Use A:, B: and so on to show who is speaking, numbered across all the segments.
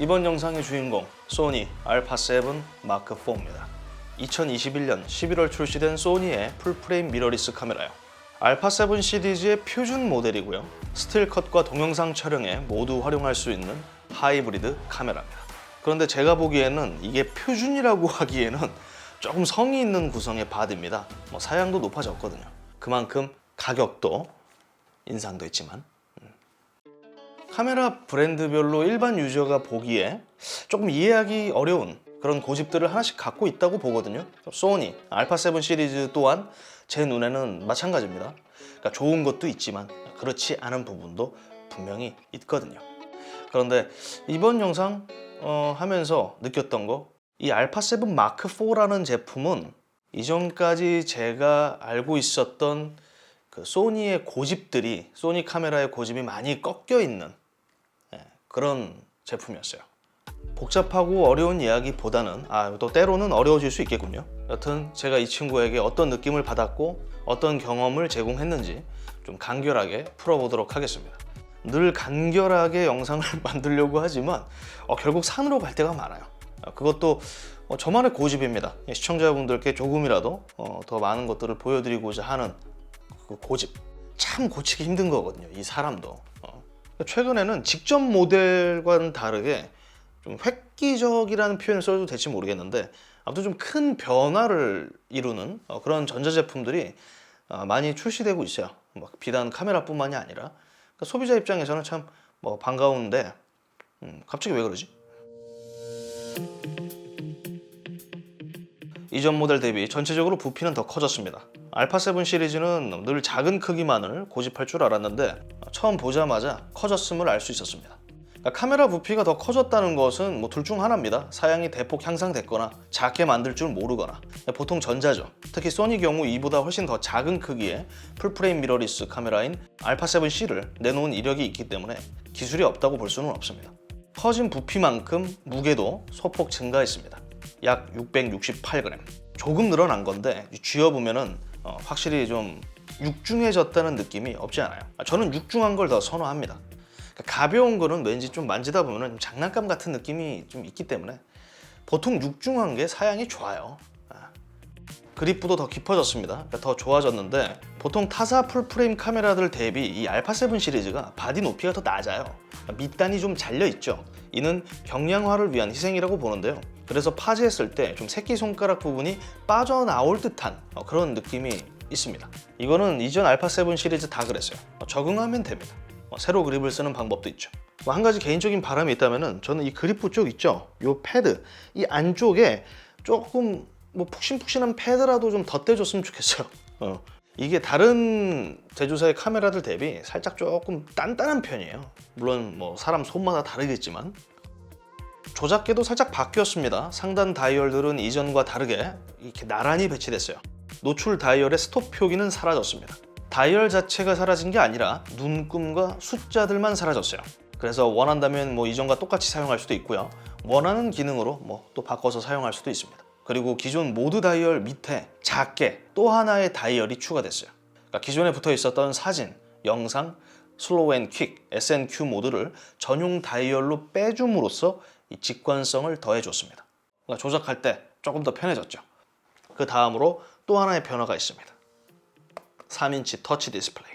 A: 이번 영상의 주인공 소니 알파 7 마크 4입니다. 2021년 11월 출시된 소니의 풀프레임 미러리스 카메라요. 알파 7 시리즈의 표준 모델이고요. 스틸컷과 동영상 촬영에 모두 활용할 수 있는 하이브리드 카메라입니다. 그런데 제가 보기에는 이게 표준이라고 하기에는 조금 성의 있는 구성의 바디입니다. 뭐 사양도 높아졌거든요. 그만큼 가격도 인상도 있지만 카메라 브랜드별로 일반 유저가 보기에 조금 이해하기 어려운 그런 고집들을 하나씩 갖고 있다고 보거든요. 소니 알파 7 시리즈 또한 제 눈에는 마찬가지입니다. 그러니까 좋은 것도 있지만 그렇지 않은 부분도 분명히 있거든요. 그런데 이번 영상 어, 하면서 느꼈던 거, 이 알파 7 마크 4라는 제품은 이전까지 제가 알고 있었던 그 소니의 고집들이 소니 카메라의 고집이 많이 꺾여 있는 예, 그런 제품이었어요. 복잡하고 어려운 이야기보다는 아 또 때로는 어려워질 수 있겠군요. 여튼 제가 이 친구에게 어떤 느낌을 받았고 어떤 경험을 제공했는지 좀 간결하게 풀어보도록 하겠습니다. 늘 간결하게 영상을 만들려고 하지만 어, 결국 산으로 갈 때가 많아요. 어, 그것도 어, 저만의 고집입니다. 시청자분들께 조금이라도 어, 더 많은 것들을 보여드리고자 하는 그 고집. 참 고치기 힘든 거거든요. 이 사람도. 어. 최근에는 직접 모델과는 다르게 좀 획기적이라는 표현을 써도 될지 모르겠는데 아무튼 좀 큰 변화를 이루는 어, 그런 전자제품들이 어, 많이 출시되고 있어요. 뭐 비단 카메라뿐만이 아니라 그러니까 소비자 입장에서는 참 뭐 반가운데 음, 갑자기 왜 그러지? 이전 모델 대비 전체적으로 부피는 더 커졌습니다. 알파 7 시리즈는 늘 작은 크기만을 고집할 줄 알았는데 처음 보자마자 커졌음을 알 수 있었습니다. 그러니까 카메라 부피가 더 커졌다는 것은 뭐 둘 중 하나입니다. 사양이 대폭 향상됐거나 작게 만들 줄 모르거나 보통 전자죠. 특히 소니 경우 이보다 훨씬 더 작은 크기의 풀프레임 미러리스 카메라인 알파 7C를 내놓은 이력이 있기 때문에 기술이 없다고 볼 수는 없습니다. 커진 부피만큼 무게도 소폭 증가했습니다. 약 668g. 조금 늘어난 건데 쥐어보면은 어, 확실히 좀 육중해졌다는 느낌이 없지 않아요. 저는 육중한 걸 더 선호합니다. 그러니까 가벼운 거는 왠지 좀 만지다 보면 장난감 같은 느낌이 좀 있기 때문에 보통 육중한 게 사양이 좋아요. 아. 그립부도 더 깊어졌습니다. 그러니까 더 좋아졌는데 보통 타사 풀프레임 카메라들 대비 이 알파 7 시리즈가 바디 높이가 더 낮아요. 그러니까 밑단이 좀 잘려 있죠. 이는 경량화를 위한 희생이라고 보는데요. 그래서 파지했을 때 좀 새끼 손가락 부분이 빠져나올 듯한 어, 그런 느낌이 있습니다. 이거는 이전 알파 7 시리즈 다 그랬어요. 어, 적응하면 됩니다. 어, 새로 그립을 쓰는 방법도 있죠. 뭐한 가지 개인적인 바람이 있다면은 저는 이 그립부 쪽 있죠. 요 패드 이 안쪽에 조금 뭐 푹신푹신한 패드라도 좀 덧대줬으면 좋겠어요. 어. 이게 다른 제조사의 카메라들 대비 살짝 조금 단단한 편이에요. 물론 뭐 사람 손마다 다르겠지만 조작계도 살짝 바뀌었습니다. 상단 다이얼들은 이전과 다르게 이렇게 나란히 배치됐어요. 노출 다이얼의 스톱 표기는 사라졌습니다. 다이얼 자체가 사라진 게 아니라 눈금과 숫자들만 사라졌어요. 그래서 원한다면 뭐 이전과 똑같이 사용할 수도 있고요. 원하는 기능으로 뭐 또 바꿔서 사용할 수도 있습니다. 그리고 기존 모드 다이얼 밑에 작게 또 하나의 다이얼이 추가됐어요. 그러니까 기존에 붙어 있었던 사진, 영상, 슬로우 앤 퀵, SNQ 모드를 전용 다이얼로 빼줌으로써 이 직관성을 더해줬습니다. 그러니까 조작할 때 조금 더 편해졌죠. 그 다음으로 또 하나의 변화가 있습니다. 3인치 터치 디스플레이.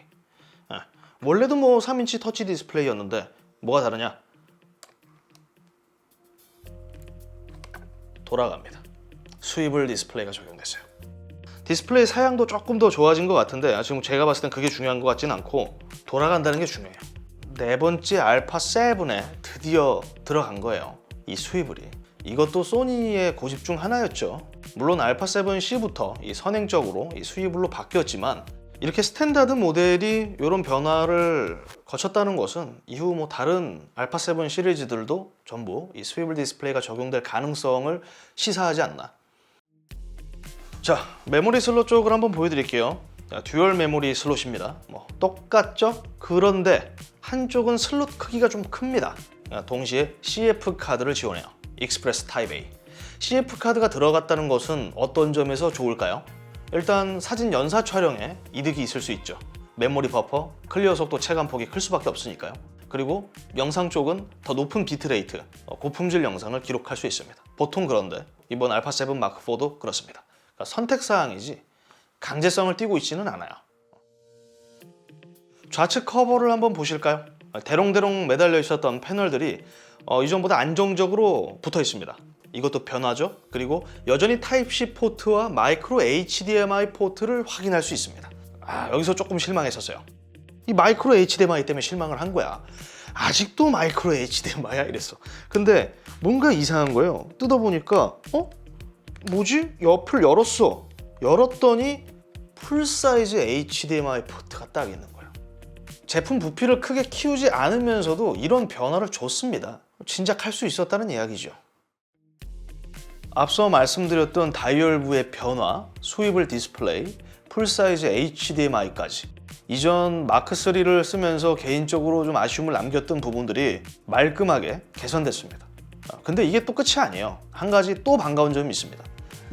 A: 예, 원래도 뭐 3인치 터치 디스플레이였는데 뭐가 다르냐? 돌아갑니다. 스위블 디스플레이가 적용됐어요. 디스플레이 사양도 조금 더 좋아진 것 같은데 아, 지금 제가 봤을 땐 그게 중요한 것 같진 않고 돌아간다는 게 중요해요. 네 번째 알파 7에 드디어 들어간 거예요. 이 스위블이. 이것도 소니의 고집 중 하나였죠. 물론 알파 7C부터 이 선행적으로 이 스위블로 바뀌었지만 이렇게 스탠다드 모델이 이런 변화를 거쳤다는 것은 이후 뭐 다른 알파 7 시리즈들도 전부 이 스위블 디스플레이가 적용될 가능성을 시사하지 않나. 자, 메모리 슬롯 쪽을 한번 보여드릴게요. 자, 듀얼 메모리 슬롯입니다. 뭐 똑같죠? 그런데 한쪽은 슬롯 크기가 좀 큽니다. 자, 동시에 CF 카드를 지원해요. 익스프레스 타입 A. CF 카드가 들어갔다는 것은 어떤 점에서 좋을까요? 일단 사진 연사 촬영에 이득이 있을 수 있죠. 메모리 버퍼, 클리어 속도 체감 폭이 클 수밖에 없으니까요. 그리고 영상 쪽은 더 높은 비트레이트, 어, 고품질 영상을 기록할 수 있습니다. 보통 그런데 이번 알파 7 마크 4도 그렇습니다. 그러니까 선택 사항이지 강제성을 띠고 있지는 않아요. 좌측 커버를 한번 보실까요? 대롱대롱 매달려 있었던 패널들이 어, 이전보다 안정적으로 붙어 있습니다. 이것도 변화죠. 그리고 여전히 타입C 포트와 마이크로 HDMI 포트를 확인할 수 있습니다. 아, 여기서 조금 실망했었어요. 이 마이크로 HDMI 때문에 실망을 한 거야. 아직도 마이크로 HDMI야 이랬어. 근데 뭔가 이상한 거예요. 뜯어보니까 어? 뭐지? 옆을 열었어. 열었더니 풀 사이즈 HDMI 포트가 딱 있는 거예요. 제품 부피를 크게 키우지 않으면서도 이런 변화를 줬습니다. 진작 할 수 있었다는 이야기죠. 앞서 말씀드렸던 다이얼부의 변화, 수입을 디스플레이, 풀사이즈 HDMI까지 이전 마크3를 쓰면서 개인적으로 좀 아쉬움을 남겼던 부분들이 말끔하게 개선됐습니다. 아, 근데 이게 또 끝이 아니에요. 한 가지 또 반가운 점이 있습니다.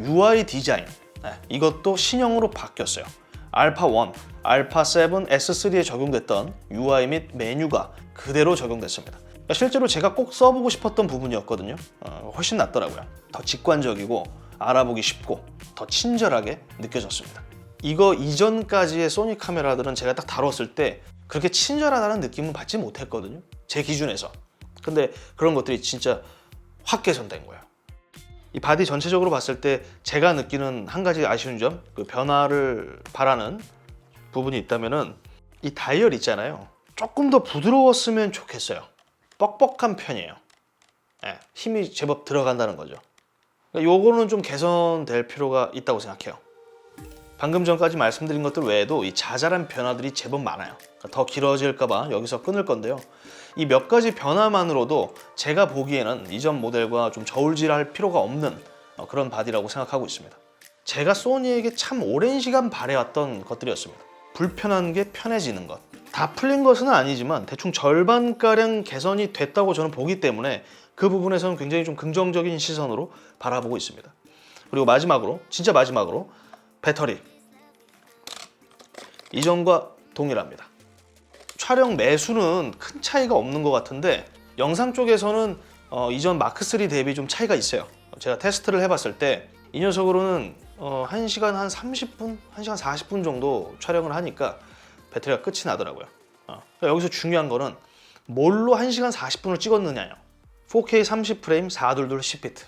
A: UI 디자인. 네, 이것도 신형으로 바뀌었어요. 알파 1, 알파 7, S3에 적용됐던 UI 및 메뉴가 그대로 적용됐습니다. 그러니까 실제로 제가 꼭 써보고 싶었던 부분이었거든요. 어, 훨씬 낫더라고요. 더 직관적이고 알아보기 쉽고 더 친절하게 느껴졌습니다. 이거 이전까지의 소니 카메라들은 제가 딱 다뤘을 때 그렇게 친절하다는 느낌은 받지 못했거든요. 제 기준에서. 근데 그런 것들이 진짜 확 개선된 거예요. 이 바디 전체적으로 봤을 때 제가 느끼는 한 가지 아쉬운 점, 그 변화를 바라는 부분이 있다면은 이 다이얼 있잖아요. 조금 더 부드러웠으면 좋겠어요. 뻑뻑한 편이에요. 예, 힘이 제법 들어간다는 거죠. 그러니까 요거는 좀 개선될 필요가 있다고 생각해요. 방금 전까지 말씀드린 것들 외에도 이 자잘한 변화들이 제법 많아요. 그러니까 더 길어질까봐 여기서 끊을 건데요. 이 몇 가지 변화만으로도 제가 보기에는 이전 모델과 좀 저울질할 필요가 없는 어, 그런 바디라고 생각하고 있습니다. 제가 소니에게 참 오랜 시간 바래왔던 것들이었습니다. 불편한 게 편해지는 것. 다 풀린 것은 아니지만 대충 절반가량 개선이 됐다고 저는 보기 때문에 그 부분에서는 굉장히 좀 긍정적인 시선으로 바라보고 있습니다. 그리고 마지막으로, 진짜 마지막으로 배터리. 이전과 동일합니다. 촬영 매수는 큰 차이가 없는 것 같은데 영상 쪽에서는 어, 이전 마크3 대비 좀 차이가 있어요. 제가 테스트를 해봤을 때 이 녀석으로는 어, 1시간 한 30분, 1시간 40분 정도 촬영을 하니까 배터리가 끝이 나더라고요. 어, 그러니까 여기서 중요한 거는 뭘로 1시간 40분을 찍었느냐요. 4K 30프레임 422 10비트.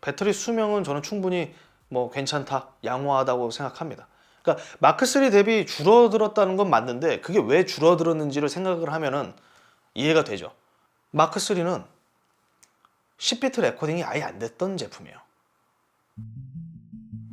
A: 배터리 수명은 저는 충분히 뭐 괜찮다, 양호하다고 생각합니다. 그러니까 마크 3 대비 줄어들었다는 건 맞는데 그게 왜 줄어들었는지를 생각을 하면은 이해가 되죠. 마크 3는 10비트 레코딩이 아예 안 됐던 제품이에요.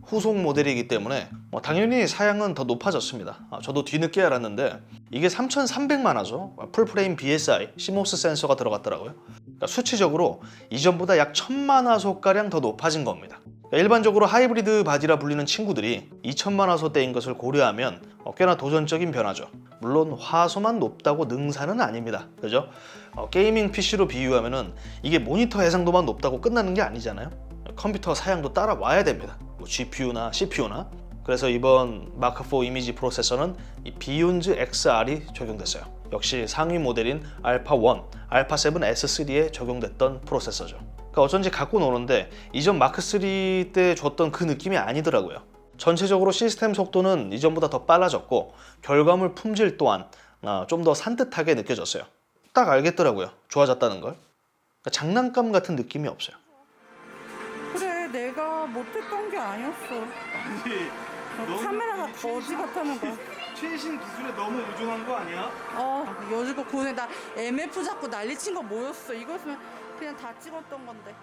A: 후속 모델이기 때문에 뭐 당연히 사양은 더 높아졌습니다. 아, 저도 뒤늦게 알았는데 이게 3,300만 화소 풀프레임 BSI CMOS 센서가 들어갔더라고요. 그러니까 수치적으로 이전보다 약 1,000만 화소가량 더 높아진 겁니다. 그러니까 일반적으로 하이브리드 바디라 불리는 친구들이 2천만 화소대인 것을 고려하면 어, 꽤나 도전적인 변화죠. 물론 화소만 높다고 능사는 아닙니다. 그죠? 어, 게이밍 PC로 비유하면은 이게 모니터 해상도만 높다고 끝나는 게 아니잖아요. 컴퓨터 사양도 따라와야 됩니다. 뭐 GPU나 CPU나. 그래서 이번 마크4 이미지 프로세서는 이 비욘즈 XR이 적용됐어요. 역시 상위 모델인 알파 1, 알파 7 S3에 적용됐던 프로세서죠. 그러니까 어쩐지 갖고 노는데 이전 마크 3 때 줬던 그 느낌이 아니더라고요. 전체적으로 시스템 속도는 이전보다 더 빨라졌고 결과물 품질 또한 아, 좀더 산뜻하게 느껴졌어요. 딱 알겠더라고요. 좋아졌다는 걸. 그러니까 장난감 같은 느낌이 없어요.
B: 내가 못했던 게 아니었어
C: 아니
B: 저
C: 너무
B: 카메라가 거지 같다는 거야
C: 최신 기술에 너무 의존한 거 아니야?
B: 어 여지껏 고생 나 MF 잡고 난리 친 거 뭐였어 이거였으면 그냥 다 찍었던 건데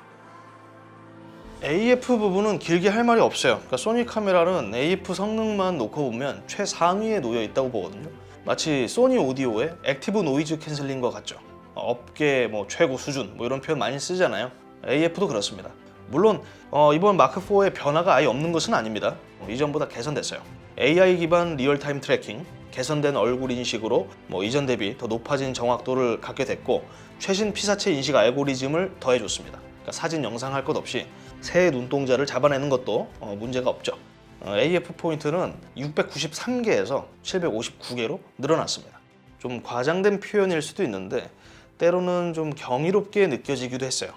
A: AF 부분은 길게 할 말이 없어요. 그러니까 소니 카메라는 AF 성능만 놓고 보면 최상위에 놓여 있다고 보거든요. 마치 소니 오디오의 액티브 노이즈 캔슬링과 같죠. 어, 업계 뭐 최고 수준 뭐 이런 표현 많이 쓰잖아요. AF도 그렇습니다. 물론 어, 이번 마크 4의 변화가 아예 없는 것은 아닙니다. 어, 이전보다 개선됐어요. AI 기반 리얼타임 트래킹, 개선된 얼굴 인식으로 뭐 이전 대비 더 높아진 정확도를 갖게 됐고 최신 피사체 인식 알고리즘을 더해줬습니다. 그러니까 사진 영상 할 것 없이 새 눈동자를 잡아내는 것도 어, 문제가 없죠. 어, AF 포인트는 693개에서 759개로 늘어났습니다. 좀 과장된 표현일 수도 있는데 때로는 좀 경이롭게 느껴지기도 했어요.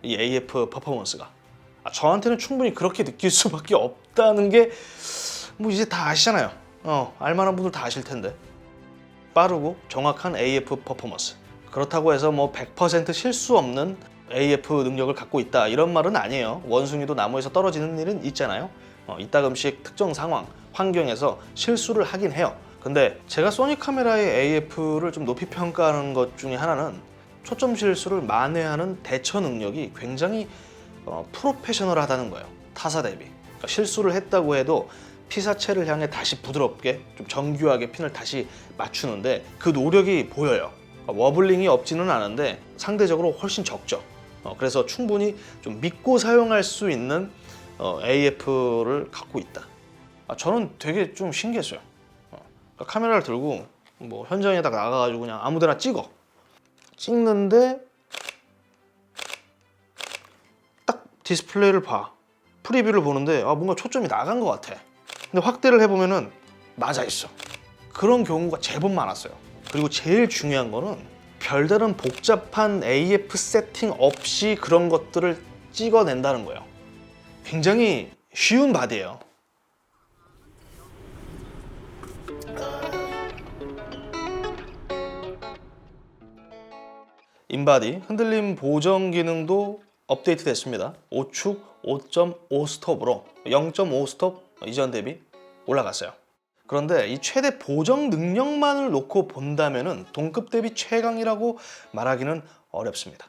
A: 어, 이 AF 퍼포먼스가 아, 저한테는 충분히 그렇게 느낄 수밖에 없다는 게 뭐 이제 다 아시잖아요. 어, 알만한 분들 다 아실 텐데 빠르고 정확한 AF 퍼포먼스. 그렇다고 해서 뭐 100% 실수 없는 AF 능력을 갖고 있다 이런 말은 아니에요. 원숭이도 나무에서 떨어지는 일은 있잖아요. 어, 이따금씩 특정 상황, 환경에서 실수를 하긴 해요. 근데 제가 소니 카메라의 AF를 좀 높이 평가하는 것 중에 하나는 초점 실수를 만회하는 대처 능력이 굉장히 어, 프로페셔널하다는 거예요. 타사 대비. 그러니까 실수를 했다고 해도 피사체를 향해 다시 부드럽게 좀 정교하게 핀을 다시 맞추는데 그 노력이 보여요. 그러니까 워블링이 없지는 않은데 상대적으로 훨씬 적죠. 어, 그래서 충분히 좀 믿고 사용할 수 있는 어, AF를 갖고 있다. 아, 저는 되게 좀 신기했어요. 어, 그러니까 카메라를 들고 뭐 현장에다가 나가가지고 그냥 아무데나 찍어. 찍는데 딱 디스플레이를 봐. 프리뷰를 보는데 아, 뭔가 초점이 나간 것 같아. 근데 확대를 해보면은 맞아 있어. 그런 경우가 제법 많았어요. 그리고 제일 중요한 거는 별다른 복잡한 AF 세팅 없이 그런 것들을 찍어낸다는 거예요. 굉장히 쉬운 바디예요. 인바디 흔들림 보정 기능도 업데이트 됐습니다. 5축 5.5 스톱으로 0.5 스톱 이전 대비 올라갔어요. 그런데 이 최대 보정 능력만을 놓고 본다면은 동급 대비 최강이라고 말하기는 어렵습니다.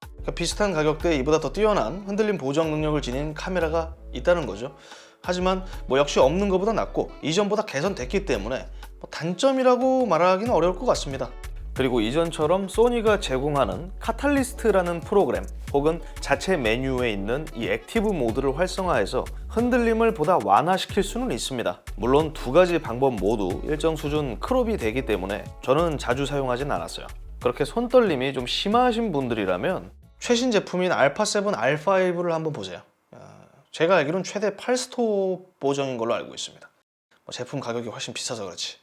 A: 그러니까 비슷한 가격대에 이보다 더 뛰어난 흔들림 보정 능력을 지닌 카메라가 있다는 거죠. 하지만 뭐 역시 없는 것보다 낫고 이전보다 개선됐기 때문에 뭐 단점이라고 말하기는 어려울 것 같습니다. 그리고 이전처럼 소니가 제공하는 카탈리스트라는 프로그램 혹은 자체 메뉴에 있는 이 액티브 모드를 활성화해서 흔들림을 보다 완화시킬 수는 있습니다. 물론 두 가지 방법 모두 일정 수준 크롭이 되기 때문에 저는 자주 사용하진 않았어요. 그렇게 손떨림이 좀 심하신 분들이라면 최신 제품인 알파7 R5를 한번 보세요. 아, 제가 알기로는 최대 8스톱 보정인 걸로 알고 있습니다. 뭐 제품 가격이 훨씬 비싸서 그렇지.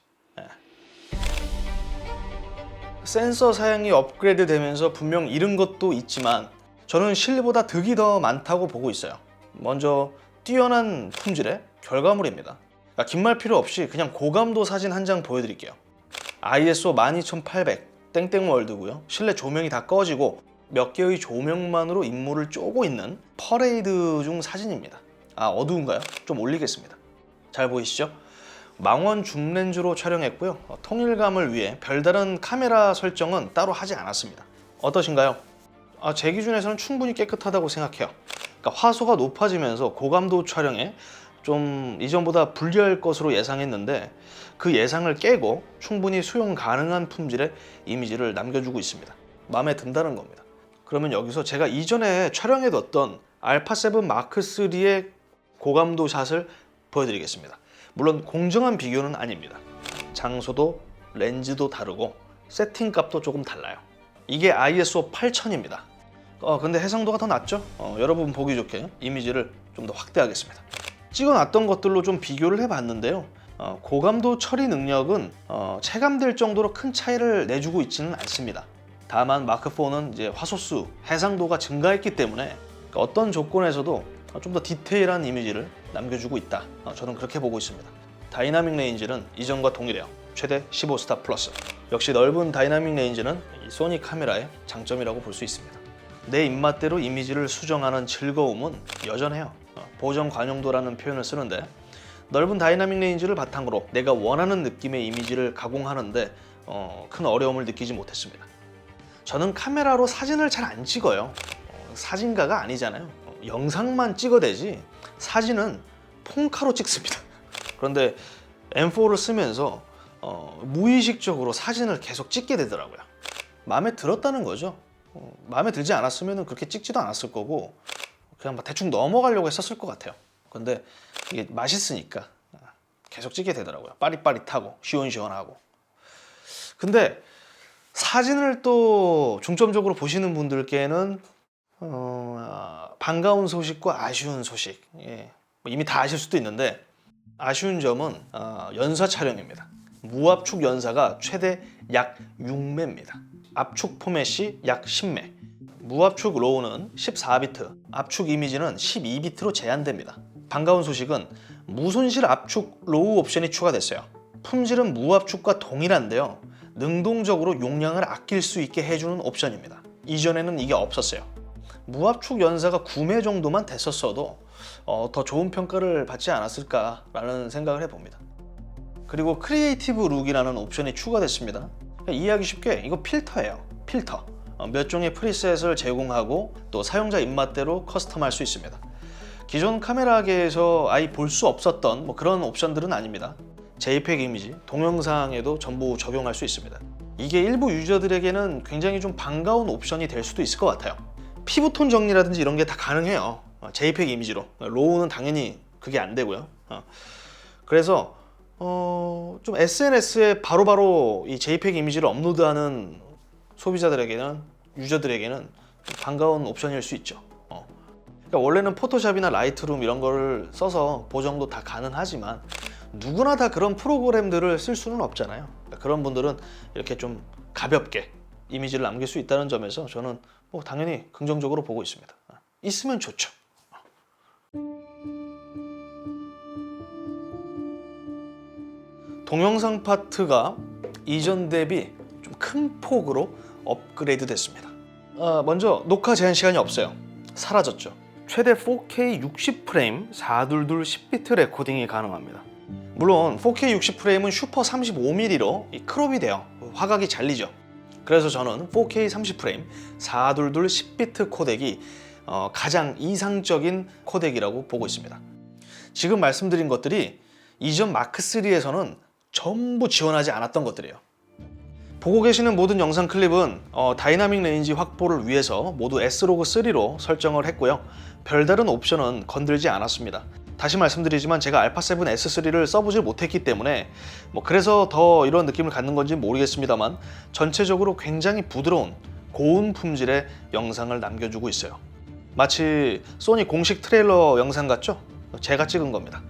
A: 센서 사양이 업그레이드 되면서 분명 잃은 것도 있지만 저는 실보다 득이 더 많다고 보고 있어요. 먼저 뛰어난 품질의 결과물입니다. 그러니까 긴말 필요 없이 그냥 고감도 사진 한 장 보여드릴게요. ISO 12800 땡땡 월드고요. 실내 조명이 다 꺼지고 몇 개의 조명만으로 인물을 쪼고 있는 퍼레이드 중 사진입니다. 아 어두운가요? 좀 올리겠습니다. 잘 보이시죠? 망원 줌렌즈로 촬영했고요. 어, 통일감을 위해 별다른 카메라 설정은 따로 하지 않았습니다. 어떠신가요? 아, 제 기준에서는 충분히 깨끗하다고 생각해요. 그러니까 화소가 높아지면서 고감도 촬영에 좀 이전보다 불리할 것으로 예상했는데 그 예상을 깨고 충분히 수용 가능한 품질의 이미지를 남겨주고 있습니다. 마음에 든다는 겁니다. 그러면 여기서 제가 이전에 촬영해뒀던 알파7 마크 3의 고감도 샷을 보여드리겠습니다. 물론 공정한 비교는 아닙니다. 장소도 렌즈도 다르고 세팅 값도 조금 달라요. 이게 ISO 8000입니다. 어, 근데 해상도가 더 낮죠? 어, 여러분 보기 좋게 이미지를 좀 더 확대하겠습니다. 찍어놨던 것들로 좀 비교를 해봤는데요. 어, 고감도 처리 능력은 어, 체감될 정도로 큰 차이를 내주고 있지는 않습니다. 다만 마크4는 이제 화소수, 해상도가 증가했기 때문에 어떤 조건에서도 좀 더 디테일한 이미지를 남겨주고 있다. 어, 저는 그렇게 보고 있습니다. 다이나믹 레인지는 이전과 동일해요. 최대 15스타 플러스. 역시 넓은 다이나믹 레인지는 이 소니 카메라의 장점이라고 볼 수 있습니다. 내 입맛대로 이미지를 수정하는 즐거움은 여전해요. 어, 보정 관용도라는 표현을 쓰는데 넓은 다이나믹 레인지를 바탕으로 내가 원하는 느낌의 이미지를 가공하는데 어, 큰 어려움을 느끼지 못했습니다. 저는 카메라로 사진을 잘 안 찍어요. 어, 사진가가 아니잖아요. 어, 영상만 찍어대지 사진은 폰카로 찍습니다. 그런데 M4를 쓰면서 어, 무의식적으로 사진을 계속 찍게 되더라고요. 마음에 들었다는 거죠. 어, 마음에 들지 않았으면 그렇게 찍지도 않았을 거고 그냥 막 대충 넘어가려고 했었을 것 같아요. 근데 이게 맛있으니까 계속 찍게 되더라고요. 빠릿빠릿하고 시원시원하고. 근데 사진을 또 중점적으로 보시는 분들께는 어, 반가운 소식과 아쉬운 소식 예, 뭐 이미 다 아실 수도 있는데 아쉬운 점은 어, 연사 촬영입니다. 무압축 연사가 최대 약 6매입니다. 압축 포맷이 약 10매. 무압축 로우는 14비트, 압축 이미지는 12비트로 제한됩니다. 반가운 소식은 무손실 압축 로우 옵션이 추가됐어요. 품질은 무압축과 동일한데요. 능동적으로 용량을 아낄 수 있게 해주는 옵션입니다. 이전에는 이게 없었어요. 무압축 연사가 9매 정도만 됐었어도 어, 더 좋은 평가를 받지 않았을까라는 생각을 해봅니다. 그리고 크리에이티브 룩이라는 옵션이 추가됐습니다. 이해하기 쉽게 이거 필터예요. 필터. 어, 몇 종의 프리셋을 제공하고 또 사용자 입맛대로 커스텀할 수 있습니다. 기존 카메라계에서 아예 볼 수 없었던 뭐 그런 옵션들은 아닙니다. JPEG 이미지, 동영상에도 전부 적용할 수 있습니다. 이게 일부 유저들에게는 굉장히 좀 반가운 옵션이 될 수도 있을 것 같아요. 피부톤 정리라든지 이런 게 다 가능해요. 어, JPEG 이미지로. 로우는 당연히 그게 안 되고요. 어. 그래서 어, 좀 SNS에 바로바로 이 JPEG 이미지를 업로드하는 소비자들에게는 유저들에게는 반가운 옵션일 수 있죠. 어. 그러니까 원래는 포토샵이나 라이트룸 이런 거를 써서 보정도 다 가능하지만 누구나 다 그런 프로그램들을 쓸 수는 없잖아요. 그러니까 그런 분들은 이렇게 좀 가볍게 이미지를 남길 수 있다는 점에서 저는 뭐 당연히 긍정적으로 보고 있습니다. 있으면 좋죠. 동영상 파트가 이전 대비 좀 큰 폭으로 업그레이드 됐습니다. 아, 먼저 녹화 제한 시간이 없어요. 사라졌죠. 최대 4K 60프레임 422 10비트 레코딩이 가능합니다. 물론 4K 60프레임은 슈퍼 35mm로 이 크롭이 돼요. 화각이 잘리죠. 그래서 저는 4K 30프레임 422 10비트 코덱이 어, 가장 이상적인 코덱이라고 보고 있습니다. 지금 말씀드린 것들이 이전 마크 3에서는 전부 지원하지 않았던 것들이에요. 보고 계시는 모든 영상 클립은 어, 다이나믹 레인지 확보를 위해서 모두 S로그 3로 설정을 했고요. 별다른 옵션은 건들지 않았습니다. 다시 말씀드리지만 제가 알파7 S3를 써보질 못했기 때문에 뭐 그래서 더 이런 느낌을 갖는 건지 모르겠습니다만 전체적으로 굉장히 부드러운 고운 품질의 영상을 남겨주고 있어요. 마치 소니 공식 트레일러 영상 같죠? 제가 찍은 겁니다.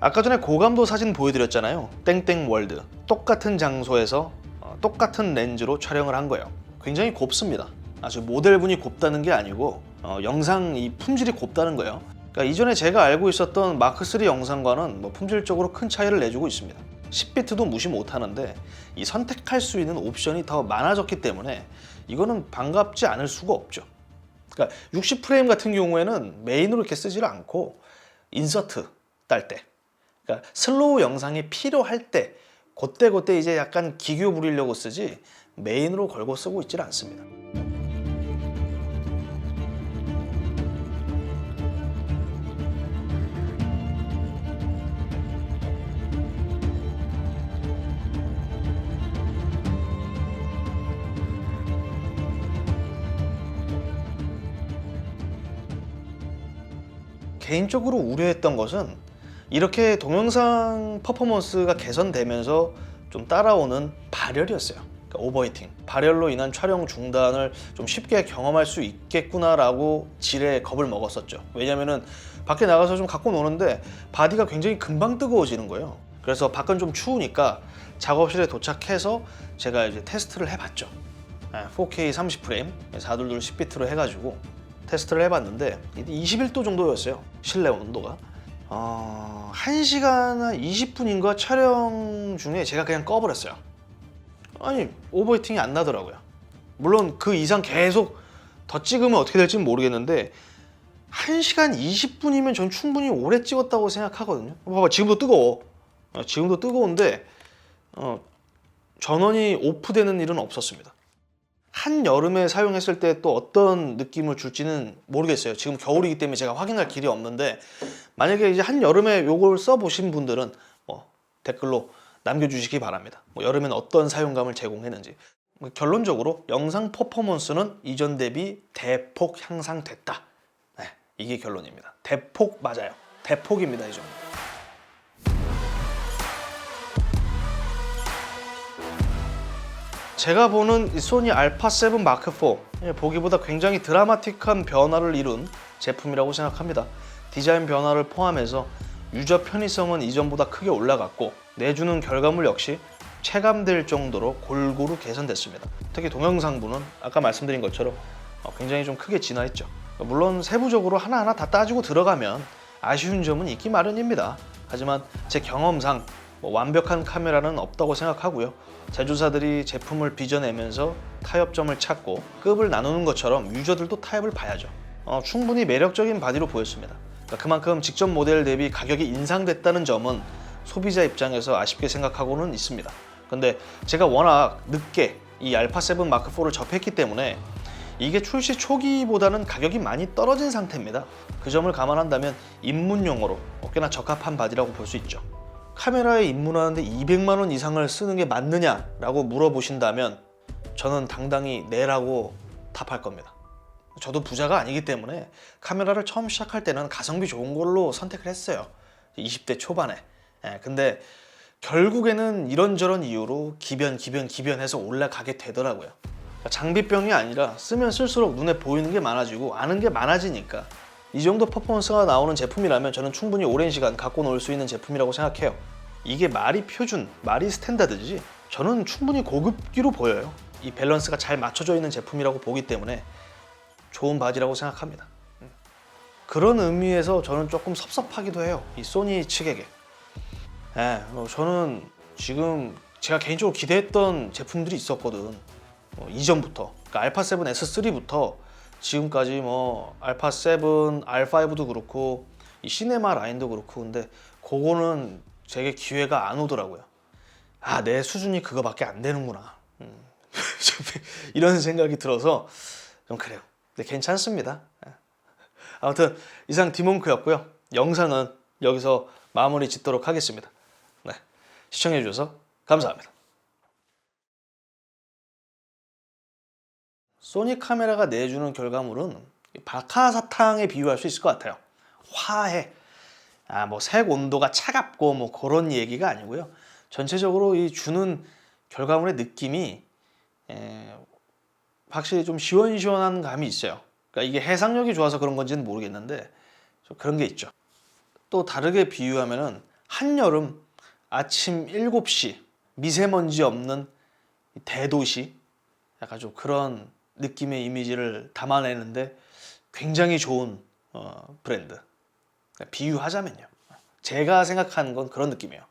A: 아까 전에 고감도 사진 보여드렸잖아요. 땡땡 월드. 똑같은 장소에서 어, 똑같은 렌즈로 촬영을 한 거예요. 굉장히 곱습니다. 아주 모델분이 곱다는 게 아니고 어, 영상 이 품질이 곱다는 거예요. 그러니까 이전에 제가 알고 있었던 마크 3 영상과는 뭐 품질적으로 큰 차이를 내주고 있습니다. 10비트도 무시 못하는데 이 선택할 수 있는 옵션이 더 많아졌기 때문에 이거는 반갑지 않을 수가 없죠. 그러니까 60프레임 같은 경우에는 메인으로 이렇게 쓰지를 않고 인서트 딸 때, 그러니까 슬로우 영상이 필요할 때 그때 그때 이제 약간 기교 부리려고 쓰지 메인으로 걸고 쓰고 있질 않습니다. 개인적으로 우려했던 것은 이렇게 동영상 퍼포먼스가 개선되면서 좀 따라오는 발열이었어요. 그러니까 오버히팅. 발열로 인한 촬영 중단을 좀 쉽게 경험할 수 있겠구나라고 지레 겁을 먹었었죠. 왜냐면은 밖에 나가서 좀 갖고 노는데 바디가 굉장히 금방 뜨거워지는 거예요. 그래서 밖은 좀 추우니까 작업실에 도착해서 제가 이제 테스트를 해봤죠. 4K 30프레임 422 10비트로 해가지고 테스트를 해봤는데 21도 정도였어요. 실내 온도가. 어, 1시간 20분인가 촬영 중에 제가 그냥 꺼버렸어요. 아니 오버히팅이 안 나더라고요. 물론 그 이상 계속 더 찍으면 어떻게 될지는 모르겠는데 1시간 20분이면 전 충분히 오래 찍었다고 생각하거든요. 봐봐 지금도 뜨거워. 어, 지금도 뜨거운데 어, 전원이 오프되는 일은 없었습니다. 한 여름에 사용했을 때 또 어떤 느낌을 줄지는 모르겠어요. 지금 겨울이기 때문에 제가 확인할 길이 없는데 만약에 이제 한 여름에 요걸 써 보신 분들은 뭐 댓글로 남겨주시기 바랍니다. 뭐 여름에는 어떤 사용감을 제공했는지. 뭐 결론적으로 영상 퍼포먼스는 이전 대비 대폭 향상됐다. 네, 이게 결론입니다. 대폭 맞아요. 대폭입니다, 이 정도. 제가 보는 이 소니 알파 7 마크 4 예, 보기보다 굉장히 드라마틱한 변화를 이룬 제품이라고 생각합니다. 디자인 변화를 포함해서 유저 편의성은 이전보다 크게 올라갔고 내주는 결과물 역시 체감될 정도로 골고루 개선됐습니다. 특히 동영상부는 아까 말씀드린 것처럼 어, 굉장히 좀 크게 진화했죠. 물론 세부적으로 하나하나 다 따지고 들어가면 아쉬운 점은 있기 마련입니다. 하지만 제 경험상 뭐 완벽한 카메라는 없다고 생각하고요. 제조사들이 제품을 빚어내면서 타협점을 찾고 급을 나누는 것처럼 유저들도 타협을 봐야죠. 어, 충분히 매력적인 바디로 보였습니다. 그러니까 그만큼 직전 모델 대비 가격이 인상됐다는 점은 소비자 입장에서 아쉽게 생각하고는 있습니다. 근데 제가 워낙 늦게 이 알파 7 마크 4를 접했기 때문에 이게 출시 초기보다는 가격이 많이 떨어진 상태입니다. 그 점을 감안한다면 입문용으로 꽤나 적합한 바디라고 볼 수 있죠. 카메라에 입문하는데 200만 원 이상을 쓰는 게 맞느냐라고 물어보신다면 저는 당당히 네라고 답할 겁니다. 저도 부자가 아니기 때문에 카메라를 처음 시작할 때는 가성비 좋은 걸로 선택을 했어요. 20대 초반에. 예, 근데 결국에는 이런저런 이유로 기변, 기변, 기변해서 올라가게 되더라고요. 그러니까 장비병이 아니라 쓰면 쓸수록 눈에 보이는 게 많아지고 아는 게 많아지니까 이 정도 퍼포먼스가 나오는 제품이라면 저는 충분히 오랜 시간 갖고 놀 수 있는 제품이라고 생각해요. 이게 말이 표준, 말이 스탠다드지 저는 충분히 고급기로 보여요. 이 밸런스가 잘 맞춰져 있는 제품이라고 보기 때문에 좋은 바지라고 생각합니다. 음. 그런 의미에서 저는 조금 섭섭하기도 해요. 이 소니 측에게. 예, 어, 저는 지금 제가 개인적으로 기대했던 제품들이 있었거든. 어, 이전부터. 그러니까 알파 7 S3부터 지금까지 뭐 알파 7, R5도 그렇고 이 시네마 라인도 그렇고 근데 그거는 제게 기회가 안 오더라고요. 아, 내 수준이 그거밖에 안 되는구나. 음. 좀 이런 생각이 들어서 좀 그래요. 근데 괜찮습니다. 예. 아무튼 이상 디몽크였고요. 영상은 여기서 마무리 짓도록 하겠습니다. 네. 시청해 주셔서 감사합니다. 소니 카메라가 내주는 결과물은 박하사탕에 비유할 수 있을 것 같아요. 화해. 아, 뭐 색 온도가 차갑고 뭐 그런 얘기가 아니고요. 전체적으로 이 주는 결과물의 느낌이 에, 확실히 좀 시원시원한 감이 있어요. 그러니까 이게 해상력이 좋아서 그런 건지는 모르겠는데 좀 그런 게 있죠. 또 다르게 비유하면은 한여름 아침 7시 미세먼지 없는 이 대도시 약간 좀 그런 느낌의 이미지를 담아내는데 굉장히 좋은 어, 브랜드. 그러니까 비유하자면요. 제가 생각하는 건 그런 느낌이에요.